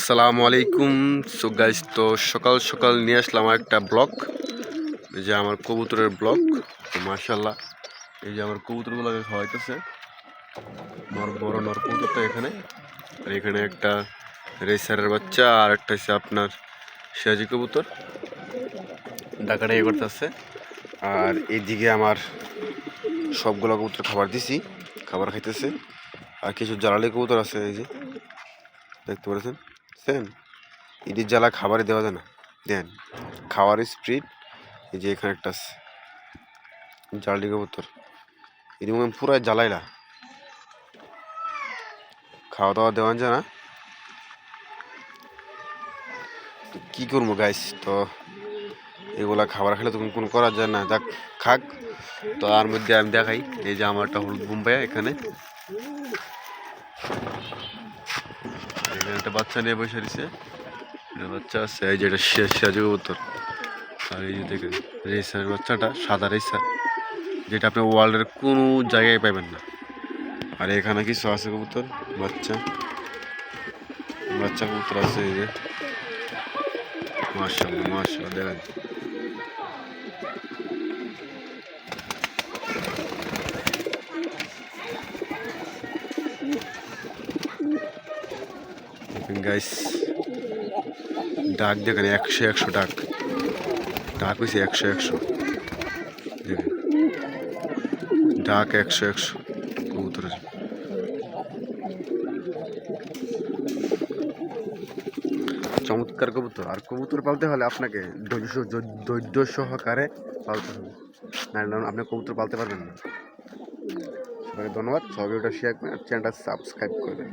আসসালামু আলাইকুম। So guys তো সকাল সকাল নিয়ে আসলাম একটা ব্লক এই যে আমার কবুতরের ব্লক মার্শাল্লাহ এই যে আমার কবুতরগুলোকে খাওয়াইতেছে আমার বড় নর কবুতরটা এখানে। আর এখানে একটা রেসারের বাচ্চা, আর একটা হচ্ছে আপনার সিরাজি কবুতর। ডাকাটা ইয়ে করতেছে। আর এইদিকে আমার সবগুলো কবুতর খাবার দিছি, খাবার খাইতেছে। আর কিছু জ্বালালি কবুতর আছে, এই যে, দেখতে পাচ্ছেন? সেন ইডির জ্বালা খাবারে দেওয়া যায় না। দেন, খাওয়ার স্প্রিট এই যে এখানে একটা জালি মনে হয় পুরো জ্বালাইলা। খাওয়া দাওয়া দেওয়া যায় না। কী করব গাইস তো এগুলা খাবার খেলে তো কোনো করা যায় না। যাক, খাক, তো তার মধ্যে আমি দেখাই, এই যে আমার একটা হলুদ বোম্বাই এখানে। এখানে একটা বাচ্চা নিয়ে বসে এটা বাচ্চা আছে, এই যে এটা সিরাজি কবুতর। আর এই যে দেখেন রেসারের বাচ্চাটা, সাদা রেসার, যেটা আপনি ওয়ার্ল্ডের কোনো জায়গায় পাবেন না। আর এখানে কিছু আছে কবুতর, বাচ্চা। বাচ্চা কবুতর আছে এই যে। মার্শাল্লাহ মার্শাল্লাহ দেখেন। গাইস ডাক দেখেন, একশো একশো ডাক ডাক হয়েছে একশো একশো। দেখেন। ডাক একশো একশো। কবুতরের চমৎকার কবুতর। আর কবুতর পালতে হলে আপনাকে ধৈর্য ধৈর্য সহকারে পালতে হবে। নাহলে আপনি কবুতর পালতে পারবেন না। ধন্যবাদ। সবাই ওটা শেয়ার করবেন আর চ্যানেলটা সাবস্ক্রাইব করবেন।